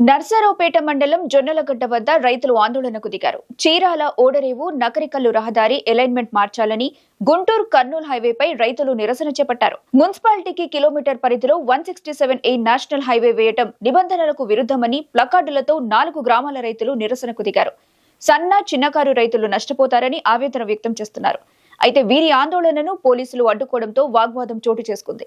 నర్సారావుపేట మండలం జొన్నలగడ్డ వద్ద రైతులు ఆందోళనకు దిగారు. చీరాల ఓడరేవు నకరికల్లు రహదారి అలైన్మెంట్ మార్చాలని గుంటూరు కర్నూలు హైవేపై రైతులు నిరసన చేపట్టారు. మున్సిపాలిటీకి కిలోమీటర్ పరిధిలో one sixty seven A national highway వేయటం నిబంధనలకు విరుద్ధమని ప్లకార్డులతో నాలుగు గ్రామాల రైతులు నిరసనకు దిగారు. సన్న చిన్నకారు రైతులు నష్టపోతారని ఆవేదన వ్యక్తం చేస్తున్నారు. అయితే వీరి ఆందోళనను పోలీసులు అడ్డుకోవడంతో వాగ్వాదం చోటు చేసుకుంది.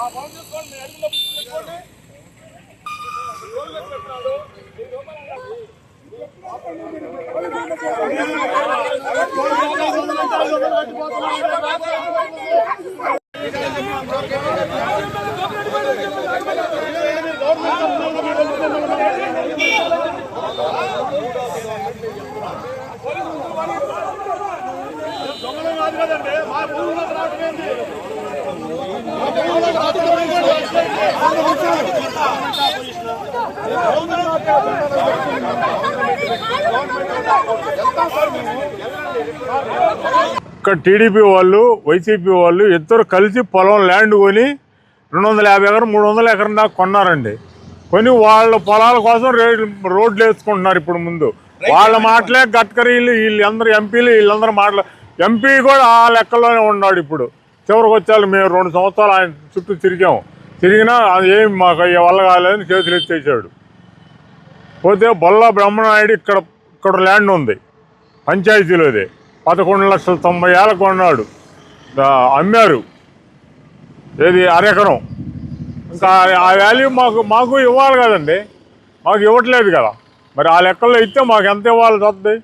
ఆ బాగు చూసుకోండి మీ అడుగులో చూసుకోండి రోజులు పెట్టాడు దొంగలు కాదు కదండి. మా భూమిలో రావటమేంటి ఇక్కడ టీడీపీ వాళ్ళు వైసీపీ వాళ్ళు ఇద్దరు కలిసి పొలం ల్యాండ్ కొని రెండు వందల యాభై ఎకరం మూడు వందల ఎకరం దాకా కొన్నారండి. కొని వాళ్ళ పొలాల కోసం రోడ్లు వేసుకుంటున్నారు ఇప్పుడు ముందు. వాళ్ళ మాటలే గడ్కరీలు వీళ్ళందరూ ఎంపీలు వీళ్ళందరూ మాటలు. ఎంపీ కూడా ఆ లెక్కలోనే ఉన్నాడు ఇప్పుడు. చివరికి వచ్చారు మేము రెండు సంవత్సరాలు ఆయన చుట్టూ తిరిగాము తిరిగినా అది ఏం మాకు అయ్యే వల్ల కాలేదని చేతులు ఎత్తేసాడు. పోతే బొల్ల బ్రహ్మనాయుడు ఇక్కడ ఇక్కడ ల్యాండ్ ఉంది. పంచాయతీలోదే. పదకొండు లక్షల తొంభై ఏళ్ళకు కొన్నాడు. అమ్మారు. ఏది అరెకరం. ఇంకా ఆ- ఆ వాల్యూ మాకు మాకు ఇవ్వాలి కదండి. మాకు ఇవ్వట్లేదు కదా. మరి ఆ లెక్కల్లో ఇస్తే మాకు ఎంత ఇవ్వాలి వస్తుంది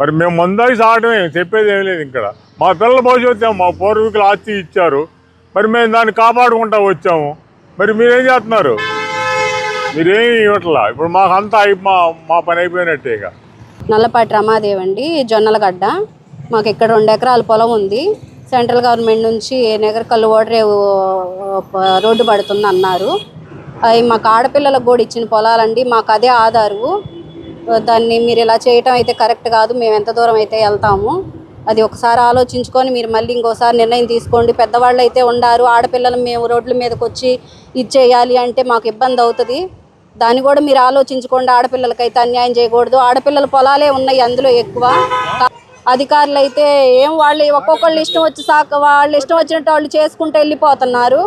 మరి మేము మందాకి సాగటమే చెప్పేది ఏం లేదు ఇక్కడ. మా పిల్లల భవిష్యత్తు మా పూర్వీకులు ఆస్తి ఇచ్చారు. మరి మేము దాన్ని కాపాడుకుంటా వచ్చాము. మరి మీరేం చేస్తున్నారు? మీరేం ఇవ్వట్లా? ఇప్పుడు మాకు అంతా మా మా పని అయిపోయినట్టే ఇక. నల్లపాటి రమాదేవి అండి జొన్నలగడ్డ. మాకు ఇక్కడ రెండు ఎకరాల పొలం ఉంది. సెంట్రల్ గవర్నమెంట్ నుంచి నెగరకల్లు ఓడరేవు రోడ్డు పడుతుంది అన్నారు అవి మాకు ఆడపిల్లలకు కూడా ఇచ్చిన పొలాలండి. మాకు అదే ఆధారు. దాన్ని మీరు ఇలా చేయటం అయితే కరెక్ట్ కాదు మేము ఎంత దూరం అయితే వెళ్తాము. అది ఒకసారి ఆలోచించుకొని మీరు మళ్ళీ ఇంకోసారి నిర్ణయం తీసుకోండి. పెద్దవాళ్ళు అయితే ఉండారు ఆడపిల్లలు మేము రోడ్ల మీదకి వచ్చి ఇచ్చేయాలి అంటే మాకు ఇబ్బంది అవుతుంది. దాన్ని కూడా మీరు ఆలోచించుకోండి ఆడపిల్లలకైతే అన్యాయం చేయకూడదు. ఆడపిల్లల పొలాలే ఉన్నాయి అందులో ఎక్కువ. అధికారులు అయితే ఏం వాళ్ళు ఒక్కొక్కళ్ళు ఇష్టం వచ్చి సాక వాళ్ళు ఇష్టం వచ్చినట్టు వాళ్ళు చేసుకుంటూ వెళ్ళిపోతున్నారు.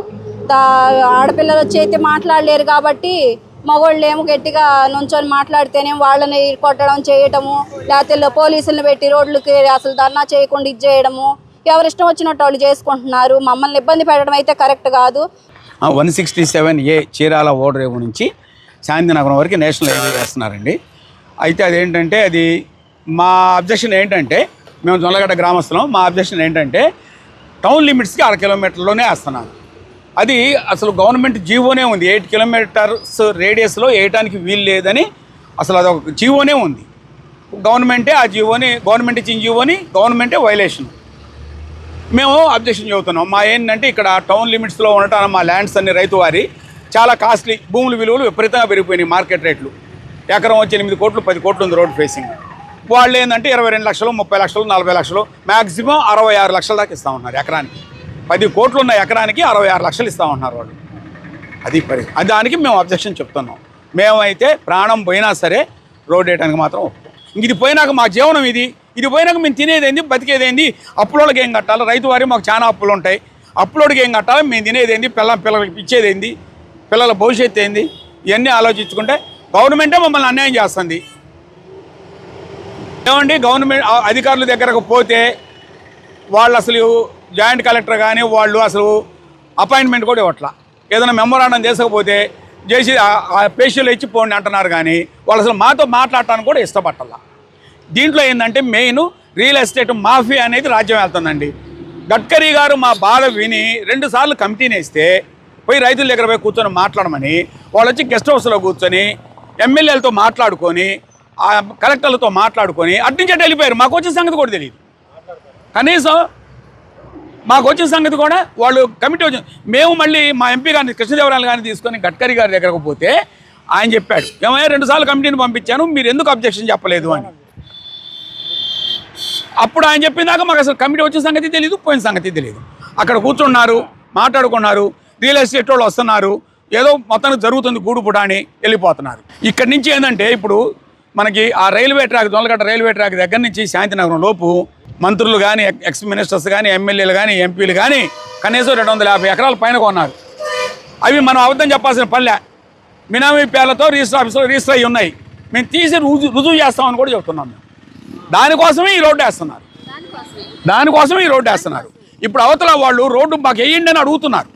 ఆడపిల్లలు వచ్చి అయితే మాట్లాడలేరు కాబట్టి మగవాళ్ళు ఏమో గట్టిగా నుంచొని మాట్లాడితేనే వాళ్ళని కొట్టడం చేయటము లేకపోతే పోలీసులను పెట్టి రోడ్లకి అసలు ధర్నా చేయకుండా ఇది చేయడము. ఎవరి ఇష్టం వచ్చినట్టు వాళ్ళు చేసుకుంటున్నారు. మమ్మల్ని ఇబ్బంది పెట్టడం అయితే కరెక్ట్ కాదు. One sixty seven A Chirala Odarevu నుంచి శాంతినగరం వరకు నేషనల్ హైవే వేస్తున్నారండి. అయితే అదేంటంటే అది మా అబ్జెక్షన్ ఏంటంటే మేము జొన్నగడ్డ గ్రామస్తులం మా అబ్జెక్షన్ ఏంటంటే టౌన్ లిమిట్స్కి అర కిలోమీటర్లోనే వేస్తున్నాను అది అసలు గవర్నమెంట్ జీవోనే ఉంది. ఎయిట్ కిలోమీటర్స్ రేడియస్లో వేయడానికి వీలు లేదని అసలు అదొక జీవోనే ఉంది. గవర్నమెంటే ఆ జీవోని గవర్నమెంట్ ఇచ్చిన జీవోని గవర్నమెంటే వైలేషన్. మేము అబ్జెక్షన్ చెబుతున్నాం. మా ఏంటంటే ఇక్కడ టౌన్ లిమిట్స్లో ఉండటం మా ల్యాండ్స్ అన్ని రైతు వారి చాలా కాస్ట్లీ భూముల విలువలు విపరీతంగా పెరిగిపోయినాయి మార్కెట్ రేట్లు. ఎకరం వచ్చి ఎనిమిది కోట్లు పది కోట్లు ఉంది రోడ్ ఫేసింగ్. వాళ్ళు ఏంటంటే ఇరవై రెండు లక్షలు ముప్పై లక్షలు నలభై లక్షలు మ్యాక్సిమం అరవై ఆరు లక్షల దాకా ఇస్తా ఉన్నారు ఎకరానికి. పది కోట్లు ఉన్న ఎకరానికి అరవై ఆరు లక్షలు ఇస్తామంటున్నారు వాళ్ళు. అది పరి దానికి మేము అబ్జెక్షన్ చెప్తున్నాం. మేమైతే ప్రాణం పోయినా సరే రోడ్ వేయడానికి మాత్రం ఇంక ఇది పోయినాక మా జీవనం ఇది. ఇది పోయినాక మేము తినేదేంది బతికేదేంది? అప్పులోళ్ళకి ఏం కట్టాలి? రైతు వారి మాకు చాలా అప్పులు ఉంటాయి. అప్పులోడికి ఏం కట్టాలి? మేము తినేదేంది? పిల్ల పిల్లలకి ఇచ్చేదేంది? పిల్లల భవిష్యత్తు ఏంది? ఇవన్నీ ఆలోచించుకుంటే గవర్నమెంటే మమ్మల్ని అన్యాయం చేస్తుంది. ఏమండి? గవర్నమెంట్ అధికారుల దగ్గరకు పోతే వాళ్ళు అసలు జాయింట్ కలెక్టర్ కానీ వాళ్ళు అసలు అపాయింట్మెంట్ కూడా ఇవ్వట్లా. ఏదైనా మెమోరాండం చేసకపోతే చేసి ఆ- ఆ పేషీలు ఇచ్చి అంటున్నారు కానీ వాళ్ళు అసలు మాతో మాట్లాడటానికి కూడా ఇష్టపట్టాల దీంట్లో ఏంటంటే మెయిన్ రియల్ ఎస్టేట్ మాఫియా అనేది రాజ్యం వెళ్తుందండి. గడ్కరీ గారు మా బాధ విని రెండుసార్లు కమిటీని వేస్తే పోయి రైతుల దగ్గర పోయి కూర్చొని మాట్లాడమని వాళ్ళు వచ్చి గెస్ట్ హౌస్లో కూర్చొని ఎమ్మెల్యేలతో మాట్లాడుకొని కలెక్టర్లతో మాట్లాడుకొని అట్నుంచి వెళ్ళిపోయారు. మాకు వచ్చిన సంగతి కూడా తెలియదు. కనీసం మాకు వచ్చిన సంగతి కూడా వాళ్ళు కమిటీ వచ్చి మేము మళ్ళీ మా ఎంపీ గారిని కృష్ణదేవరాయలు గారిని తీసుకొని గడ్కరీ గారి దగ్గరకు పోతే ఆయన చెప్పాడు ఏమయ్యా రెండుసార్లు కమిటీని పంపించాను మీరు ఎందుకు అబ్జెక్షన్ చెప్పలేదు అని. అప్పుడు ఆయన చెప్పినాక మాకు అసలు కమిటీ వచ్చిన సంగతి తెలియదు పోయిన సంగతి తెలియదు అక్కడ కూర్చున్నారు మాట్లాడుకున్నారు రియల్ ఎస్టేట్ వాళ్ళు వస్తున్నారు ఏదో మొత్తానికి జరుగుతుంది గూడు అని వెళ్ళిపోతున్నారు. ఇక్కడి నుంచి ఏంటంటే ఇప్పుడు మనకి ఆ railway track Dongalagadda railway track దగ్గర నుంచి శాంతినగరం లోపు మంత్రులు కానీ ఎక్స్ మినిస్టర్స్ కానీ ఎమ్మెల్యేలు కానీ ఎంపీలు కానీ కనీసం రెండు వందల యాభై ఎకరాల పైన కొన్నారు. అవి మనం అబద్ధం చెప్పాల్సిన పల్లె మినామీ పేర్లతో రిజిస్టర్ ఆఫీసులో రిజిస్టర్ అయ్యి ఉన్నాయి. మేము తీసి రుజువు రుజువు చేస్తామని కూడా చెప్తున్నాం మేము. దానికోసమే ఈ రోడ్డు వేస్తున్నారు. దానికోసమే ఈ రోడ్డు వేస్తున్నారు. ఇప్పుడు అవతల వాళ్ళు రోడ్డు మాకు వేయండి అని అడుగుతున్నారు.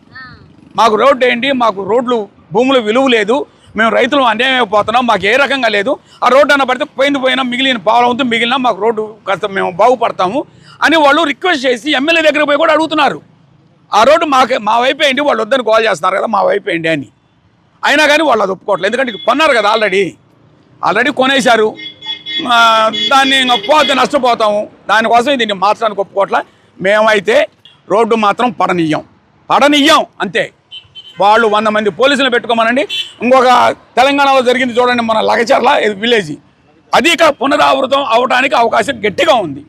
మాకు రోడ్డు వేయండి మాకు రోడ్లు భూములు విలువ లేదు. మేము రైతులు అన్యాయం అయిపోతున్నాం మాకు ఏ రకంగా లేదు. ఆ రోడ్డు అన్న పడితే పోయింది పోయినా మిగిలిన పావులంతో మిగిలిన మాకు రోడ్డు కాస్త మేము బాగుపడతాము అని వాళ్ళు రిక్వెస్ట్ చేసి ఎమ్మెల్యే దగ్గర పోయి కూడా అడుగుతున్నారు. ఆ రోడ్డు మాకు మా వైపు ఏంటి వాళ్ళు వద్దని కాల్ చేస్తున్నారు కదా మా వైపు ఏంటి అని. అయినా కానీ వాళ్ళు అది ఒప్పుకోవట్లేదు. ఎందుకంటే కొన్నారు కదా ఆల్రెడీ. ఆల్రెడీ కొనేశారు. దాన్ని ఇంకా పోతే నష్టపోతాము. దానికోసం దీన్ని మార్చడానికి ఒప్పుకోవట్లా. మేమైతే రోడ్డు మాత్రం పడనియ్యం పడనియ్యం అంతే. వాళ్ళు వంద మంది పోలీసులు పెట్టుకోమనండి. ఇంకొక తెలంగాణలో జరిగింది చూడండి మన లగచర్ల ఇది విలేజ్ అది ఇక పునరావృతం అవడానికి అవకాశం గట్టిగా ఉంది.